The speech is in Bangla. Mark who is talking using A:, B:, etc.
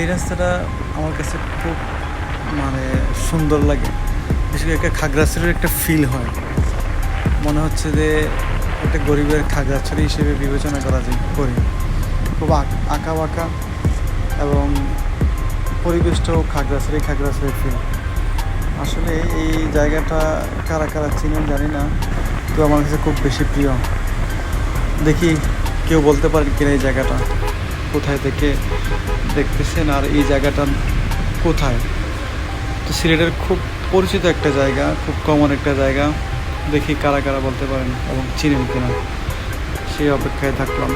A: এই রাস্তাটা আমার কাছে খুব মানে সুন্দর লাগে। বিশেষ করে একটা খাগড়াছড়ির একটা ফিল হয়। মনে হচ্ছে যে একটা গরিবের খাগড়াছড়ি হিসেবে বিবেচনা করা যায়, করি। খুব আঁক- বাঁকা এবং পরিবেশটাও খাগড়াছড়ি খাগড়াছড়ি ফিল আসলে এই জায়গাটা কারা কারা চিনেন জানি না তো আমার কাছে খুব বেশি প্রিয়। দেখি কেউ বলতে পারেন কিনা এই জায়গাটা, কোথায় থেকে দেখতেছেন আর এই জায়গাটা কোথায়? তো সিলেটের খুব পরিচিত একটা জায়গা, খুব কমন একটা জায়গা। দেখি কারা কারা বলতে পারেন এবং চিনেন কিনা। সেই অপেক্ষায় থাকলাম।